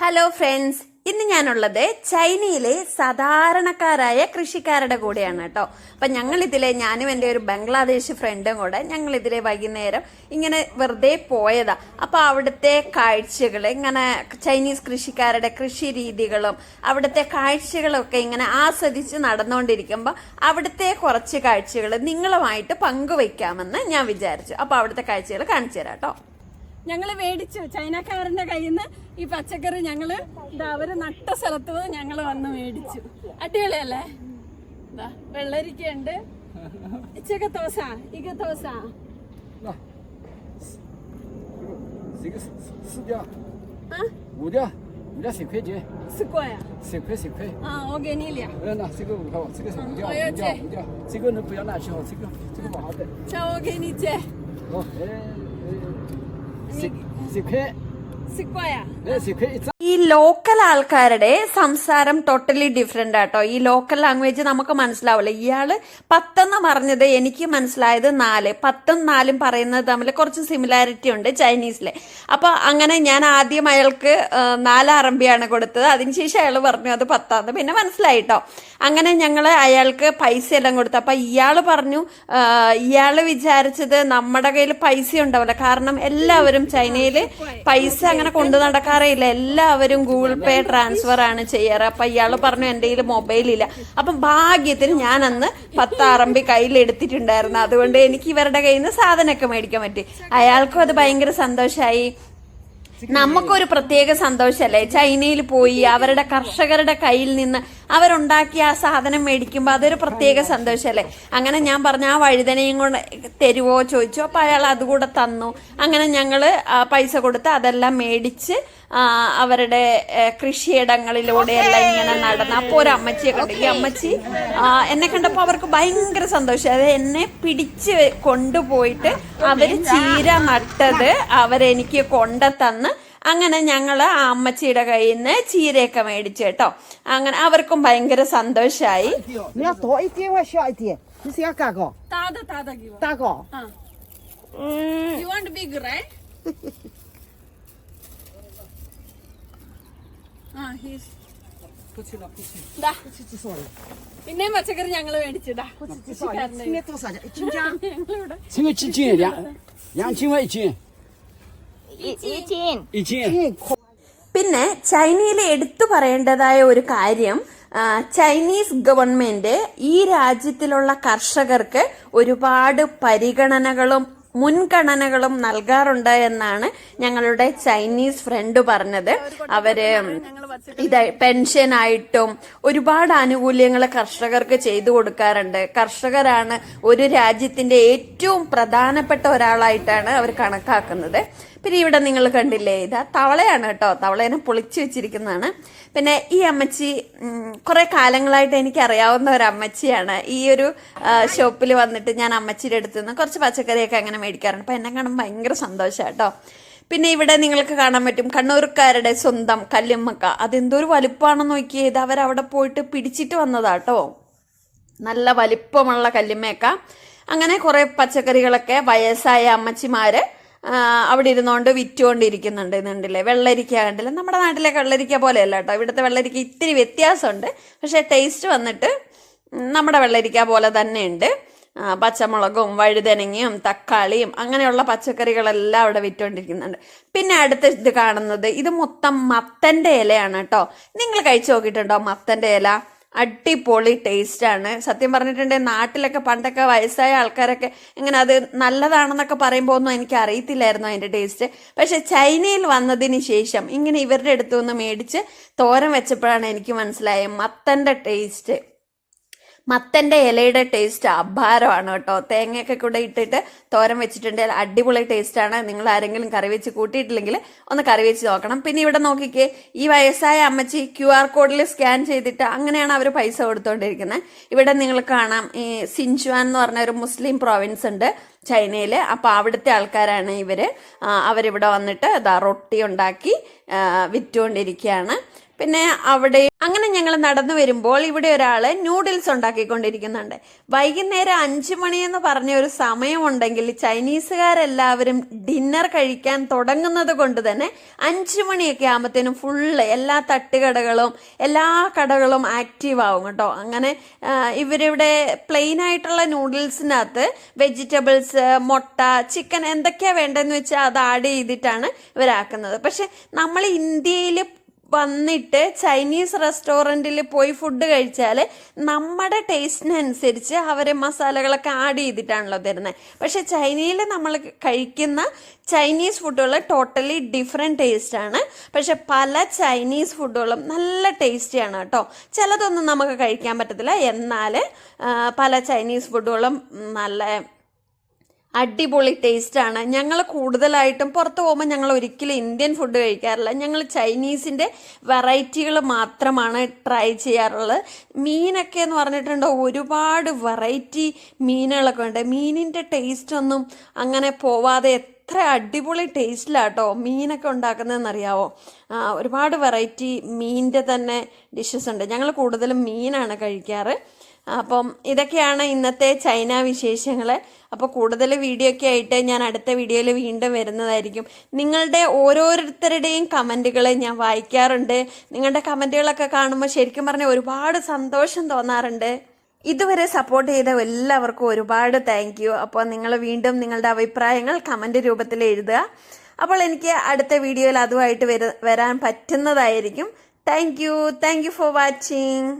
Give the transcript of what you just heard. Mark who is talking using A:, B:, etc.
A: Hello friends ഇന്ന് ഞാനുള്ളത് ചൈനയിലെ സാധാരണക്കാരായ കൃഷിക്കാരുടെ കൂടെയാണ് കേട്ടോ. അപ്പൊ ഞങ്ങളിതിലെ ഞാനും എന്റെ ഒരു ബംഗ്ലാദേശ് ഫ്രണ്ടും കൂടെ ഞങ്ങൾ ഇതിലെ വൈകുന്നേരം ഇങ്ങനെ വെറുതെ പോയതാ. അപ്പൊ അവിടുത്തെ കാഴ്ചകൾ ഇങ്ങനെ ചൈനീസ് കൃഷിക്കാരുടെ കൃഷി രീതികളും അവിടുത്തെ കാഴ്ചകളൊക്കെ ഇങ്ങനെ ആസ്വദിച്ച് നടന്നുകൊണ്ടിരിക്കുമ്പോൾ അവിടുത്തെ കുറച്ച് കാഴ്ചകൾ നിങ്ങളുമായിട്ട് പങ്കുവയ്ക്കാമെന്ന് ഞാൻ വിചാരിച്ചു. അപ്പൊ അവിടുത്തെ കാഴ്ചകൾ കാണിച്ചു തരാം കേട്ടോ.
B: ഞങ്ങള് മേടിച്ചു ചൈനക്കാരന്റെ കയ്യിൽ നിന്ന് ഈ പച്ചക്കറി ഞങ്ങള് ഇതാ അവര് നട്ട സ്ഥലത്ത് നിന്ന് ഞങ്ങള് വന്ന് മേടിച്ചു അടിപൊളിയല്ലേ ഇതാ വെള്ളരിക്കയുണ്ട് ഇച്ചക്ക ദോശ ഇക ദോശ
C: 这个是四吊，
B: ആ
C: 五吊，五吊十块钱，
B: സുക്കോയ
C: 十块十块。
B: ആ ഓ ഗനീലിയ
C: 呃，那这个五块，这个是五吊，
B: 哎呀
C: 五吊
B: 这
C: 五吊，这个呢不要拿去哦，这个这个不好的。
B: ചോ ഗനീച്ചേ
C: 哦，哎， 十块十块
B: 啊。
C: 来十块一张。
A: ലോക്കൽ ആൾക്കാരുടെ സംസാരം ടോട്ടലി ഡിഫറെന്റ് ആട്ടോ. ഈ ലോക്കൽ ലാംഗ്വേജ് നമുക്ക് മനസ്സിലാവില്ല. ഇയാൾ പത്തെന്ന് പറഞ്ഞത് എനിക്ക് മനസ്സിലായത് നാല്. പത്തും നാലും പറയുന്നത് തമ്മിൽ കുറച്ച് സിമിലാരിറ്റി ഉണ്ട് ചൈനീസിലെ അപ്പൊ അങ്ങനെ ഞാൻ ആദ്യം അയാൾക്ക് നാല് അറബിയാണ് കൊടുത്തത്. അതിനുശേഷം അയാൾ പറഞ്ഞു അത് പത്താന്ന്. പിന്നെ മനസ്സിലായിട്ടോ അങ്ങനെ ഞങ്ങൾ അയാൾക്ക് പൈസ എല്ലാം കൊടുത്തു. അപ്പൊ ഇയാൾ പറഞ്ഞു ഇയാൾ ഇയാൾ വിചാരിച്ചത് നമ്മുടെ കയ്യിൽ പൈസ ഉണ്ടാവില്ല. കാരണം എല്ലാവരും ചൈനയിൽ പൈസ അങ്ങനെ കൊണ്ടു നടക്കാറേ ഇല്ല. എല്ലാവരും ഗൂഗിൾ പേ ട്രാൻസ്ഫർ ആണ് ചെയ്യാറ്. അപ്പൊ ഇയാൾ പറഞ്ഞു എന്റെ കയ്യിൽ മൊബൈലില്ല അപ്പം ഭാഗ്യത്തിന് ഞാൻ അന്ന് പത്താറമ്പി കയ്യിലെടുത്തിട്ടുണ്ടായിരുന്നു അതുകൊണ്ട് എനിക്ക് ഇവരുടെ കയ്യിൽ നിന്ന് സാധനമൊക്കെ മേടിക്കാൻ പറ്റി. അയാൾക്കും അത് ഭയങ്കര സന്തോഷമായി നമുക്കൊരു പ്രത്യേക സന്തോഷല്ലേ? ചൈനയിൽ പോയി അവരുടെ കർഷകരുടെ കയ്യിൽ നിന്ന് അവരുണ്ടാക്കിയ ആ സാധനം മേടിക്കുമ്പോൾ അതൊരു പ്രത്യേക സന്തോഷമല്ലേ അങ്ങനെ ഞാൻ പറഞ്ഞ ആ വഴുതനയും കൊണ്ട് തരുവോ? ചോദിച്ചു. അപ്പൊ അയാൾ അതുകൂടെ തന്നു. അങ്ങനെ ഞങ്ങൾ പൈസ കൊടുത്ത് അതെല്ലാം മേടിച്ച് അവരുടെ കൃഷിയിടങ്ങളിലൂടെ എല്ലാം ഇങ്ങനെ നടന്ന്. അപ്പൊ ഒരു അമ്മച്ചിയെ കണ്ടു. ഈ അമ്മച്ചി എന്നെ കണ്ടപ്പോ അവർക്ക് ഭയങ്കര സന്തോഷം. അതായത് എന്നെ പിടിച്ച് കൊണ്ടുപോയിട്ട് അവർ ചീര നട്ടത് അവരെനിക്ക് കൊണ്ടുതന്ന് അങ്ങനെ ഞങ്ങൾ ആ അമ്മച്ചിയുടെ കയ്യിൽ നിന്ന് ചീരയൊക്കെ മേടിച്ചു കേട്ടോ അങ്ങനെ അവർക്കും ഭയങ്കര
D: സന്തോഷമായി
B: പിന്നെയും പച്ചക്കറി
D: ഞങ്ങൾ മേടിച്ചിടാ
A: പിന്നെ ചൈനയിൽ എടുത്തു പറയേണ്ടതായ ഒരു കാര്യം ചൈനീസ് ഗവൺമെന്റ് ഈ രാജ്യത്തിലുള്ള കർഷകർക്ക് ഒരുപാട് പരിഗണനകളും മുൻഗണനകളും നൽകാറുണ്ട് എന്നാണ് ഞങ്ങളുടെ ചൈനീസ് ഫ്രണ്ട് പറഞ്ഞത്. അവർ ഇത് പെൻഷനായിട്ടും ഒരുപാട് ആനുകൂല്യങ്ങൾ കർഷകർക്ക് ചെയ്തു കൊടുക്കാറുണ്ട്. കർഷകരാണ് ഒരു രാജ്യത്തിന്റെ ഏറ്റവും പ്രധാനപ്പെട്ട ഒരാളായിട്ടാണ് അവർ കണക്കാക്കുന്നത്. പിന്നെ ഇവിടെ നിങ്ങൾ കണ്ടില്ലേ ഇതാ തവളയാണ് കേട്ടോ തവളേനെ പൊളിച്ചു വെച്ചിരിക്കുന്നതാണ്. പിന്നെ ഈ അമ്മച്ചി കുറെ കാലങ്ങളായിട്ട് എനിക്ക് അറിയാവുന്ന ഒരു അമ്മച്ചിയാണ്. ഈ ഒരു ഷോപ്പിൽ വന്നിട്ട് ഞാൻ അമ്മച്ചിയുടെ അടുത്ത് നിന്ന് കുറച്ച് പച്ചക്കറിയൊക്കെ അങ്ങനെ മേടിക്കാറുണ്ട്. അപ്പൊ എന്നെ കാണുമ്പോൾ ഭയങ്കര സന്തോഷം കേട്ടോ. പിന്നെ ഇവിടെ നിങ്ങൾക്ക് കാണാൻ പറ്റും കണ്ണൂർക്കാരുടെ സ്വന്തം കല്ലുമ്മക്ക. അതെന്തൊരു വലുപ്പമാണെന്ന് നോക്കിയേ ഇത് അവരവിടെ പോയിട്ട് പിടിച്ചിട്ട് വന്നതാ വന്നതാട്ടോ നല്ല വലിപ്പമുള്ള കല്ലുമ്മയൊക്ക. അങ്ങനെ കുറേ പച്ചക്കറികളൊക്കെ വയസ്സായ അമ്മച്ചിമാര് അവിടെ ഇരുന്നുകൊണ്ട് വിറ്റുകൊണ്ടിരിക്കുന്നുണ്ട് എന്നുണ്ടല്ലേ വെള്ളരിക്ക കണ്ടില്ല? നമ്മുടെ നാട്ടിലെ വെള്ളരിക്ക പോലെയല്ല കേട്ടോ. ഇവിടുത്തെ വെള്ളരിക്ക ഇത്തിരി വ്യത്യാസമുണ്ട്. പക്ഷേ ടേസ്റ്റ് വന്നിട്ട് നമ്മുടെ വെള്ളരിക്ക പോലെ തന്നെയുണ്ട്. പച്ചമുളകും വഴുതനങ്ങയും തക്കാളിയും അങ്ങനെയുള്ള പച്ചക്കറികളെല്ലാം അവിടെ വിറ്റുകൊണ്ടിരിക്കുന്നുണ്ട്. പിന്നെ അടുത്ത ഇത് കാണുന്നത് ഇത് മൊത്തം മത്തന്റെ ഇലയാണ് കേട്ടോ. നിങ്ങൾ കഴിച്ചു നോക്കിയിട്ടുണ്ടോ മത്തന്റെ ഇല? അടിപൊളി ടേസ്റ്റ് ആണ്. സത്യം പറഞ്ഞിട്ടുണ്ടെങ്കിൽ നാട്ടിലൊക്കെ പണ്ടൊക്കെ വയസ്സായ ആൾക്കാരൊക്കെ ഇങ്ങനെ അത് നല്ലതാണെന്നൊക്കെ പറയുമ്പോൾ ഒന്നും എനിക്ക് അറിയത്തില്ലായിരുന്നു അതിന്റെ ടേസ്റ്റ് പക്ഷെ ചൈനയിൽ വന്നതിന് ശേഷം ഇങ്ങനെ ഇവരുടെ അടുത്തു നിന്ന് മേടിച്ച് തോരൻ വെച്ചപ്പോഴാണ് എനിക്ക് മനസ്സിലായത് മത്തന്റെ ടേസ്റ്റ് മത്തന്റെ ഇലയുടെ ടേസ്റ്റ് അപാരമാണ് കേട്ടോ. തേങ്ങയൊക്കെ കൂടെ ഇട്ടിട്ട് തോരൻ വെച്ചിട്ടുണ്ടെങ്കിൽ അടിപൊളി ടേസ്റ്റ് ആണ്. നിങ്ങൾ ആരെങ്കിലും കറി വെച്ച് കൂട്ടിയിട്ടില്ലെങ്കിൽ ഒന്ന് കറി വെച്ച് നോക്കണം. പിന്നെ ഇവിടെ നോക്കിക്കേ ഈ വയസ്സായ അമ്മച്ചി ക്യു ആർ കോഡിൽ സ്കാൻ ചെയ്തിട്ട് അങ്ങനെയാണ് അവർ പൈസ കൊടുത്തോണ്ടിരിക്കുന്നത് ഇവിടെ നിങ്ങൾ കാണാം ഈ സിൻചുവാൻ എന്ന് പറഞ്ഞ ഒരു മുസ്ലിം പ്രൊവിൻസ് ഉണ്ട് ചൈനയിൽ അപ്പോൾ അവിടുത്തെ ആൾക്കാരാണ് ഇവർ. ആ, അവരിവിടെ വന്നിട്ട് ഇതാ റൊട്ടി ഉണ്ടാക്കി വിറ്റുകൊണ്ടിരിക്കുകയാണ്. പിന്നെ അവിടെ ഞങ്ങൾ നടന്നു വരുമ്പോൾ ഇവിടെ ഒരാൾ നൂഡിൽസ് ഉണ്ടാക്കിക്കൊണ്ടിരിക്കുന്നുണ്ട്. വൈകുന്നേരം അഞ്ചു മണിയെന്ന് പറഞ്ഞ ഒരു സമയമുണ്ടെങ്കിൽ ചൈനീസുകാരെല്ലാവരും ഡിന്നർ കഴിക്കാൻ തുടങ്ങുന്നത് കൊണ്ട് തന്നെ അഞ്ചു മണിയൊക്കെ ആകുമ്പോഴത്തേനും ഫുള്ള് എല്ലാ തട്ടുകടകളും എല്ലാ കടകളും ആക്റ്റീവ് ആവും കേട്ടോ. അങ്ങനെ ഇവരിവിടെ പ്ലെയിൻ ആയിട്ടുള്ള നൂഡിൽസിനകത്ത് വെജിറ്റബിൾസ് മുട്ട ചിക്കൻ എന്തൊക്കെയാ വേണ്ടതെന്ന് വെച്ചാൽ അത് ആഡ് ചെയ്തിട്ടാണ് ഇവരാക്കുന്നത്. പക്ഷെ നമ്മൾ ഇന്ത്യയിൽ വന്നിട്ട് ചൈനീസ് റെസ്റ്റോറന്റിൽ പോയി ഫുഡ് കഴിച്ചാൽ നമ്മുടെ ടേസ്റ്റിനനുസരിച്ച് അവർ മസാലകളൊക്കെ ആഡ് ചെയ്തിട്ടാണല്ലോ തരുന്നത് പക്ഷേ ചൈനയിൽ നമ്മൾ കഴിക്കുന്ന ചൈനീസ് ഫുഡുകൾ ടോട്ടലി ഡിഫറെന്റ് ടേസ്റ്റാണ് പക്ഷെ പല ചൈനീസ് ഫുഡുകളും നല്ല ടേസ്റ്റിയാണ് കേട്ടോ. ചിലതൊന്നും നമുക്ക് കഴിക്കാൻ പറ്റത്തില്ല. എന്നാൽ പല ചൈനീസ് ഫുഡുകളും നല്ല അടിപൊളി ടേസ്റ്റാണ് ഞങ്ങൾ കൂടുതലായിട്ടും പുറത്ത് പോകുമ്പോൾ ഞങ്ങൾ ഒരിക്കലും ഇന്ത്യൻ ഫുഡ് കഴിക്കാറില്ല. ഞങ്ങൾ ചൈനീസിന്റെ വെറൈറ്റികൾ മാത്രമാണ് ട്രൈ ചെയ്യാറുള്ളത്. മീനൊക്കെ എന്ന് പറഞ്ഞിട്ടുണ്ടോ ഒരുപാട് വെറൈറ്റി മീനുകളൊക്കെ ഉണ്ട്. മീനിന്റെ ടേസ്റ്റ് ഒന്നും അങ്ങനെ പോവാതെ എത്ര അടിപൊളി ടേസ്റ്റിലാട്ടോ മീനൊക്കെ ഉണ്ടാക്കുന്നതെന്നറിയാവോ? ഒരുപാട് വെറൈറ്റി മീനിന്റെ തന്നെ ഡിഷസ് ഉണ്ട്. ഞങ്ങൾ കൂടുതലും മീനാണ് കഴിക്കാറ്. അപ്പം ഇതൊക്കെയാണ് ഇന്നത്തെ ചൈന വിശേഷങ്ങൾ അപ്പോൾ കൂടുതൽ വീഡിയോ ഒക്കെ ആയിട്ട് ഞാൻ അടുത്ത വീഡിയോയിൽ വീണ്ടും വരുന്നതായിരിക്കും. നിങ്ങളുടെ ഓരോരുത്തരുടെയും കമന്റുകൾ ഞാൻ വായിക്കാറുണ്ട്. നിങ്ങളുടെ കമന്റുകളൊക്കെ കാണുമ്പോൾ ശരിക്കും പറഞ്ഞാൽ ഒരുപാട് സന്തോഷം തോന്നാറുണ്ട്. ഇതുവരെ സപ്പോർട്ട് ചെയ്ത എല്ലാവർക്കും ഒരുപാട് താങ്ക് യു അപ്പോൾ നിങ്ങൾ വീണ്ടും നിങ്ങളുടെ അഭിപ്രായങ്ങൾ കമന്റ് രൂപത്തിൽ എഴുതുക. അപ്പോൾ എനിക്ക് അടുത്ത വീഡിയോയിൽ അതുമായിട്ട് വരാൻ പറ്റുന്നതായിരിക്കും. Thank you thank you for watching